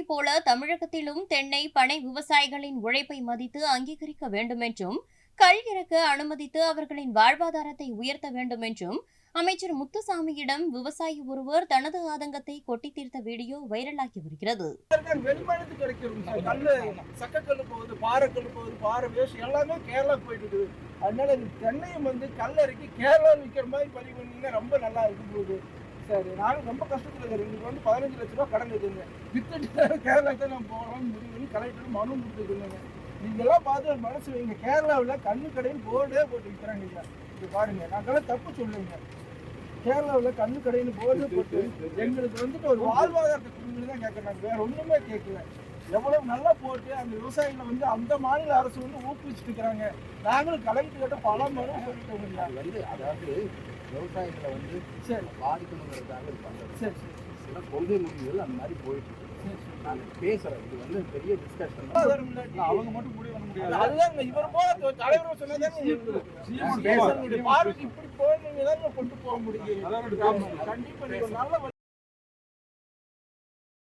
கேரளாவைப் போல தமிழகத்திலும் தென்னை பனை விவசாயிகளின் உழைப்பை மதித்து அங்கீகரிக்க வேண்டும் என்றும் கள் இறக்க அனுமதித்து அவர்களின் வாழ்வாதாரத்தை உயர்த்த வேண்டும் என்றும் அமைச்சர் முத்துசாமியிடம் விவசாயி ஒருவர் தனது ஆதங்கத்தை கொட்டி தீர்த்த வீடியோ வைரலாகி வருகிறது. இருக்காங்க போகுது பாறைக்கல் போகுது பாறை வேஸ்ட் எல்லாமே கேரளா போயிட்டு இருக்குது. அதனால இந்த தென்னையும் வந்து கல் இறக்கி கேரளா விற்கிற மாதிரி பதிவு பண்ணீங்கன்னா ரொம்ப நல்லா இருக்கும் போகுது சரி நானும் ரொம்ப கஷ்டத்தில் இருக்கிறேன் எங்களுக்கு வந்து பதினஞ்சு லட்ச ரூபா கடன் இருக்குங்க வித்துட்டு கேரளா தான் நான் போகிறோம் முடிவு பண்ணி கலெக்டர் மனு கொடுத்துருக்குங்க நீங்களாம் பார்த்து மனசு வைங்க. கேரளாவில் கண்ணு கடையில் போர்டே போட்டு விற்கிறாங்க ஐயா இது பாருங்க. நாங்களாம் தப்பு சொல்லுங்க கேரளாவில் கண்ணு கடைன்னு போர்டே போட்டு எங்களுக்கு வந்துட்டு ஒரு வாழ்வாதாரத்தை கொடுங்கன்னு தான் கேட்குறாங்க வேற ஒன்றுமே கேட்கல எவ்வளவு நல்லா போட்டு அந்த விவசாயிகளை வந்து அந்த மாநில அரசு வந்து ஊக்குவிச்சுட்டு இருக்கிறாங்க நாங்களும் கலெக்டர் கிட்ட பல மனு சொல்லிட்டோம் வந்து அதாவது விவசாயிகளை வந்து சரி. பாதிக்கணுங்கிறதுக்காக பண்றது. சரி சரி. கொள்கை முடிவுகள் அந்த மாதிரி போயிட்டு இருக்கு பேசுறேன். இது வந்து பெரிய டிஸ்கஷன் அவங்க மட்டும் முடிவு பண்ண முடியாது. அதுதாங்க. இவர் போல தலைவர் பார்வைக்கு இப்படி போய் நீங்க தாங்க கொண்டு போக முடியும். நல்ல